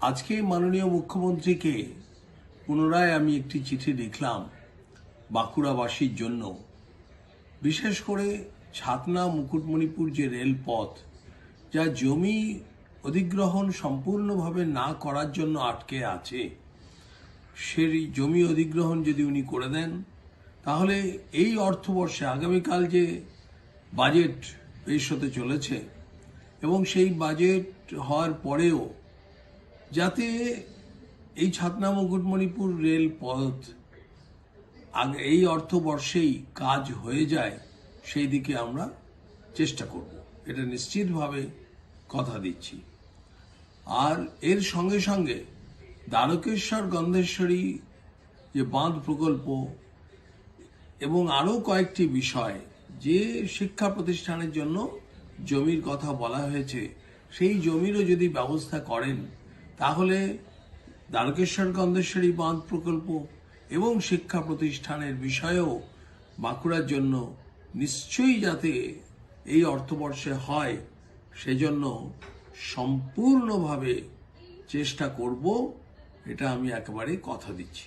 আজকে মাননীয় মুখ্যমন্ত্রীকে পুনরায় আমি একটি চিঠি লিখলাম বাঁকুড়াবাসীর জন্য। বিশেষ করে ছাতনা মুকুটমণিপুর যে রেলপথ, যা জমি অধিগ্রহণ সম্পূর্ণভাবে না করার জন্য আটকে আছে, সেই জমি অধিগ্রহণ যদি উনি করে দেন, তাহলে এই অর্থবর্ষে আগামীকাল যে বাজেট পেশ হতে চলেছে এবং সেই বাজেট হওয়ার পরেও যাতে এই ছাতনা মুকুটমণিপুর রেল পথ আগে এই অর্থবর্ষেই কাজ হয়ে যায়, সেই দিকে আমরা চেষ্টা করব। এটা নিশ্চিতভাবে কথা দিচ্ছি। আর এর সঙ্গে সঙ্গে দ্বারকেশ্বর গন্ধেশ্বরী যে বাঁধ প্রকল্প এবং আরও কয়েকটি বিষয় যে শিক্ষা প্রতিষ্ঠানের জন্য জমির কথা বলা হয়েছে, সেই জমিরও যদি ব্যবস্থা করেন তাহলে দ্বারকেশ্বর গন্ধেশ্বরী বাঁধ প্রকল্প এবং শিক্ষা প্রতিষ্ঠানের বিষয়েও বাঁকুড়ার জন্য নিশ্চয়ই যাতে এই অর্থবর্ষে হয়, সেজন্য সম্পূর্ণভাবে চেষ্টা করব, এটা আমি একেবারে কথা দিচ্ছি।